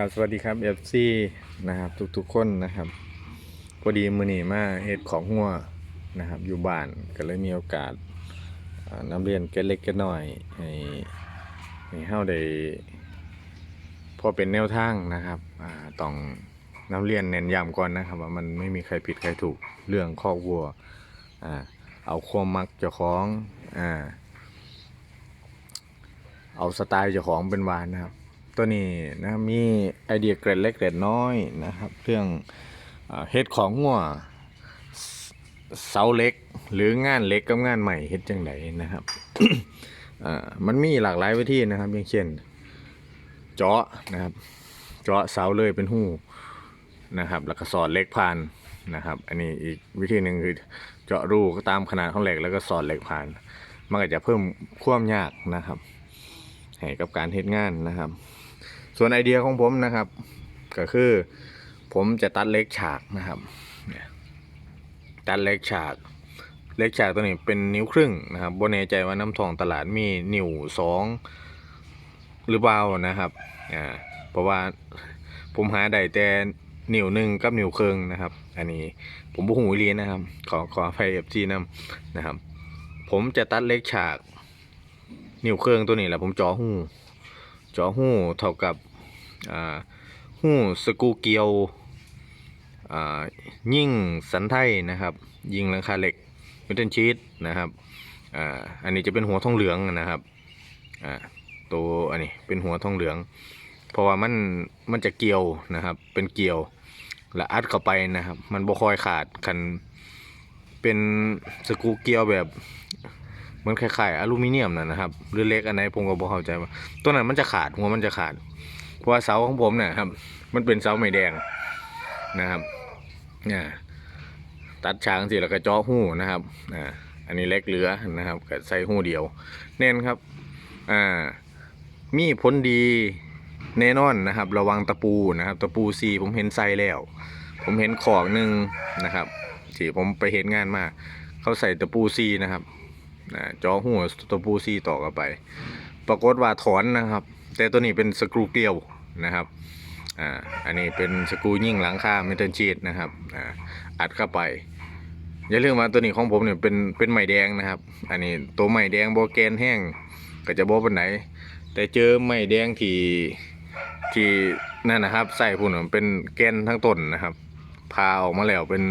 ครับสวัสดีครับเอฟซีนะครับ ทุกๆคนนะครับพอดีมือนีมาเฮ็ดของหัวนะครับ อยู่บ้านก็เลยมีโอกาสอ่านำเรียนเก็เล็กเก็น้อยให้ให้เฮาได้พอเป็นแนวทางนะครับอ่าต้องนำเรียนเน้นย้ำก่อนนะครับว่ามันไม่มีใครผิดใครถูกเรื่องครอบครัวอ่าเอาความมักเจ้าของอ่าเอาสไตล์เจ้าของเป็นวานนะครับ ตัวนี้นะมีไอเดียเกร็ดเล็กเกร็ดน้อยนะครับ เรื่องเฮ็ดของหัวเสาเล็ก หรืองานเล็กกับงานใหม่เฮ็ดจังไดนะครับมันมีหลากหลายวิธีนะครับ อย่างเช่น เจาะนะครับ เจาะเสาเลยเป็นหูนะครับ แล้วก็สอดเล็กผ่านนะครับ อันนี้อีกวิธีหนึ่งคือเจาะรูตามขนาดของเหล็กแล้วก็สอดเหล็กผ่าน มันก็จะเพิ่มความยากนะครับให้กับการเฮ็ดงานนะครับ ส่วนไอเดียของผมนะครับ ก็คือผมจะตัดเล็กฉากนะครับตัดเล็กฉาก เล็กฉากตัวนี้เป็นนิ้วครึ่งนะครับบนแน่ใจว่าน้ำทองตลาดมีนิ้วสองหรือเปล่านะครับอ่าเพราะว่าผมหาได้แต่นิ้วหนึ่งกับนิ้วครึ่งนะครับ อันนี้ผมบุหูเรียนนะครับ ขอขออภัยเอฟซีนำนะครับ ผมจะตัดเล็กฉาก นิ้วเครื่องตัวนี้แหละผมจ่อหู จอหู้เท่ากับหู้สกูเกียวยิ่งสันไทยนะครับ ยิงหลังคาเหล็กเมทัลชีตนะครับอ,อันนี้จะเป็นหัวทองเหลืองนะครับตัวอันนี้เป็นหัวทองเหลือง เพราะว่ามันมันจะเกี่ยวนะครับ เป็นเกี่ยวและอัดเข้าไปนะครับ มันบ่คอยขาดคันเป็นสกูเกียวแบบ มือนคล้ายๆอลูมิเนียมนะนะครับหรือเล็กอันไหนผมก็บ่เข้าใจว่าตัวนั้นมันจะขาดหัวมันจะขาด เพราะว่าเสาของผมเนี่ยครับ มันเป็นเสาไม้แดงนะครับเนี่ยตัดช้างสิแล้วก็จาะหูนะครับอ่าอันนี้เล็กเหลือนะครับก็ใส่หูเดียว แน่นครับอ่ามีผลดีแน่นอนนะครับ ระวังตะปูนะครับ ตะปูซีผมเห็นใส่แล้ว ผมเห็นขอกหนึ่งนะครับที่ผมไปเห็นงานมา เขาใส่ตะปูซีนะครับ อ่าเจาะหูตะปูซีต่อกันไป ปรากฏว่าถอนนะครับ แต่ตัวนี้เป็นสกรูเกลียวนะครับอ่าอันนี้เป็นสกรูยิ่งหลังคาเมทัลชีตนะครับอ่าอัดเข้าไป อย่าลืมว่าตัวนี้ของผมเนี่ยเป็นเป็นไม้แดงนะครับ อันนี้ตัวไม้แดงโบแกนแห้งก็จะโบเป็นไหน แต่เจอไม้แดงที่ที่นั่นนะครับใส่พุ่นนเป็นแกนทั้งต้นนะครับพาออกมาแล้วเป็น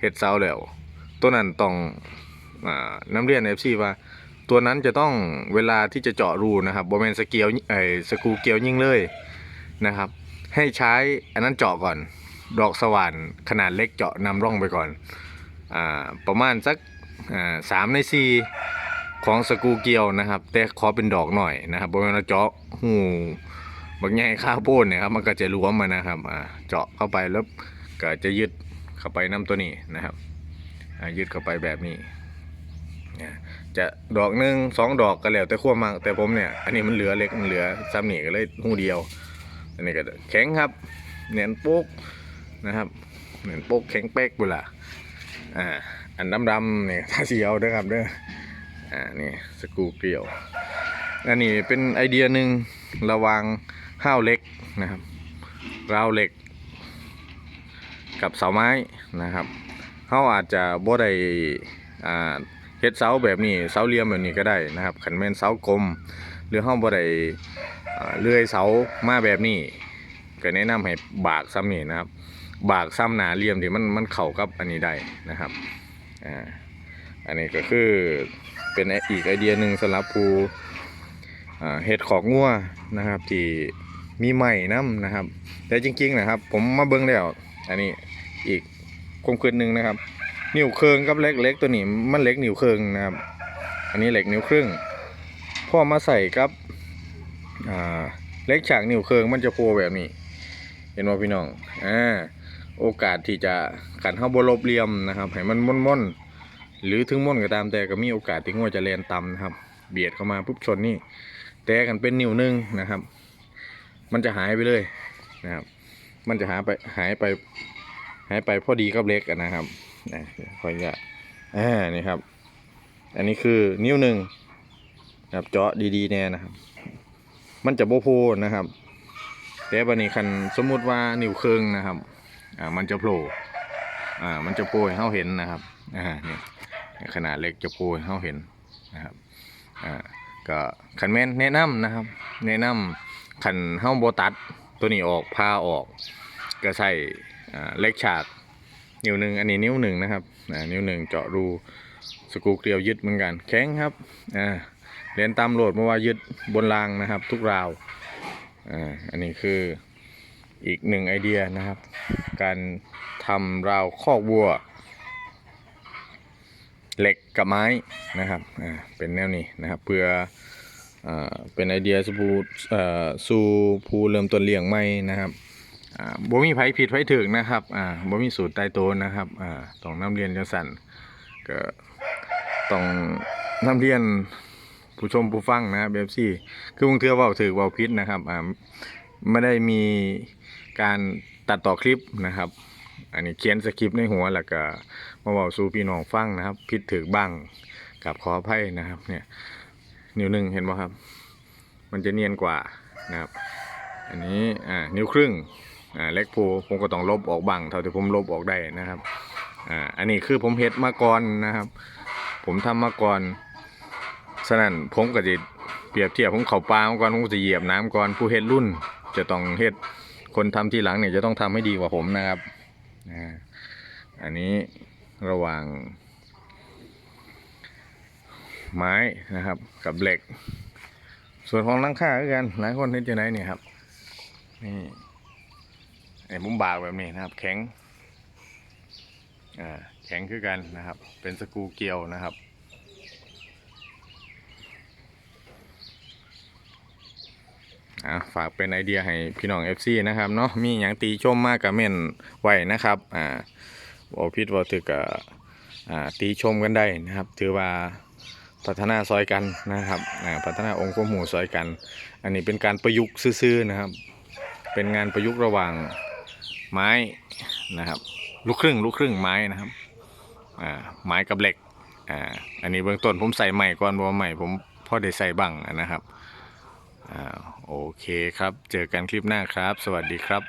เห็ดเซาแล้วตัวนั้นต้อง น้ำเรียนเอฟซีว่าตัวนั้นจะต้องเวลาที่จะเจาะรูนะครับบเวณสเกลไอ้สกูเกลียวยิ่งเลยนะครับ ให้ใช้อันนั้นเจาะก่อน ดอกสว่านขนาดเล็กเจาะนำร่องไปก่อนอประมาณสักสามในสี่ของสกูเกลียวนะครับ แต่ขอเป็นดอกหน่อยนะครับบเวณเจาะหูบางแง่ข้าวโพดเนี่ยครับมันก็จะรวมมานะครับเจาะเข้าไปแล้วก็จะยึดเข้าไปน้ำตัวนี้นะครับยึดเข้าไปแบบนี้ จะดอกหนึ่งสองดอกก็แล้วแต่ขั้วมากแต่ผมเนี่ยอันนี้มันเหลือเล็กมันเหลือซ้ำนี่ก็เลยหูเดียว อันนี้ก็แข็งครับเนียนโป๊กนะครับเนียนโป๊กแข็งเป๊กบุล่ะอ่าอันดำๆเนี่ยถ้าเสียวเด้อครับเด้ออ่านี่สกูเกลียวอันนี้เป็นไอเดียหนึ่งระวังห้าวเล็กนะครับราวเหล็ก กับเสาไม้นะครับเขาอาจจะบ่ได้อ่า เฮ็ดเสาแบบนี้เสาเหลี่ยมแบบนี้ก็ได้นะครับขันแม่นเสากลมหรือห้องบ่ได้อ่าเลื่อยเสามาแบบนี้ก็แนะนำให้บากซ้ำนี่นะครับ บากซ้ำหนาเหลี่ยมที่มันมันเข้ากับอันนี้ได้นะครับอ่าอันนี้ก็คือเป็นอีกไอเดียหนึ่งสำหรับผู้อ่าเฮ็ดของงัวนะครับที่มีใหม่น้ำนะครับ แต่จริงๆนะครับ ผมมาเบิ่งแล้ว อันนี้อีกความคิดหนึ่งนะครับ นิ้วเคิงกับเล็กเล็กตัวนี้มันเล็กนิ้วเคิงนะครับ อันนี้เหล็กนิ้วครึ่งพอมาใส่กับอ่าเล็กฉากนิ้วเคิงมันจะโผล่แบบนี้ เห็นว่าพี่น้องอ่าโอกาสที่จะขันเข้าบลบเหลี่ยมนะครับให้มันม่นม่นๆหรือถึงม่นก็ตามแต่ก็มีโอกาสที่งัวจะแลนต่ำนะครับ เบียดเข้ามาปุ๊บชนนี่แต่กันเป็นนิ้วหนึงนะครับ มันจะหายไปเลยนะครับ มันจะหายไปหายไปหายไปพอดีกับเล็กนะครับ นะขออนุญาตอ่านี่ครับ อันนี้คือนิ้วหนึ่งนะครับเจาะดีๆแน่นะครับ มันจะโบโพนะครับแต่บันนี้คันสมมุติว่านิ้วเครื่องนะครับอ่ามันจะโผล่อ่ามันจะโปรยให้เราเห็นนะครับอ่านี่ขนาดเล็กจะโปรยให้เราเห็นนะครับอ่าก็คันแม่นแนะนำนะครับ แนะนำคันเฮาบ่ตัดตัวนี้ออกพาออก ก็ใส่อ่าเล็กฉาก นิ้วหนึ่งอันนี้นิ้วหนึ่งนะครับอ่านิ้วหนึ่งเจาะรูสกูเกลียวยึดเหมือนกัน แข็งครับอ่าเรียนตามโหลดมาว่ายึดบนรางนะครับ ทุกราวอ่าอันนี้คืออีกหนึ่งไอเดียนะครับ การทำราวคอกวัว เหล็กกับไม้นะครับอ่าเป็นแนวนี้นะครับเพื่ออเป็นไอเดียสูผู้เอ่อสู่ผู้เริ่มต้นเลี้ยงไม่นะครับ อ่าบ่มีไผผิดไผถึกนะครับอ่าบ่มีสูตรตายตัวนะครับอ่าต้องนำเรียนจังสั่นก็ต้องนำเรียนผู้ชมผู้ฟังนะครับเบบซี่คือบางเทื่อว้าถึกเว้าผิดนะครับอ่าไม่ได้มีการตัดต่อคลิปนะครับ อันนี้เขียนสคริปต์ในหัวแล้วก็มาบอกสู่พี่น้องฟังนะครับผิดถึกบ้างกับขออภัยนะครับ เนี่ยนิ้วหนึ่งเห็นไหมครับ มันจะเนียนกว่านะครับ อันนี้อ่านิ้วครึ่ง เล็กโพผมก็ต้องลบออกบ้างเท่าที่ผมลบออกได้นะครับอ่าอันนี้คือผมเฮ็ดมาก่อนนะครับ ผมทำมาก่อนฉะนั้นผมก็จะเปรียบเทียบผมเข่าปลามาก่อนผมจะเหยียบน้ำก่อนผู้เฮ็ดรุ่น จะต้องเฮ็ดคนทำทีหลังเนี่ยจะต้องทำให้ดีกว่าผมนะครับอ่าอันนี้ระหว่างไม้นะครับกับเหล็ก ส่วนของลังคาก็กันหลายคนเห็นจะไหนเนี่ยครับนี่ ไอ้มุมบากแบบนี้นะครับ แข็งอ่าแข็งคือกันนะครับ เป็นสกูเกียวนะครับอะฝากเป็นไอเดียให้พี่น้อง FC นะครับเนาะมีอย่างตีชมมากกับเม่นไว้นะครับอ่าบอพิดว่าถือกอ่าตีชมกันได้นะครับ ถือว่าพัฒนาซอยกันนะครับอ่าพัฒนาองค์ความหูซอยกัน อันนี้เป็นการประยุกต์ซื่อๆนะครับ เป็นงานประยุกต์ระหว่าง ไม้นะครับลูกครึ่งลูกครึ่งไม้นะครับอ่าไม้กับเหล็กอ่าอันนี้เบื้องต้นผมใส่ใหม่ก่อนบัวใหม่ผมพ่อได้ใส่บ้างนะครับอ่าโอเคครับ เจอกันคลิปหน้าครับ สวัสดีครับ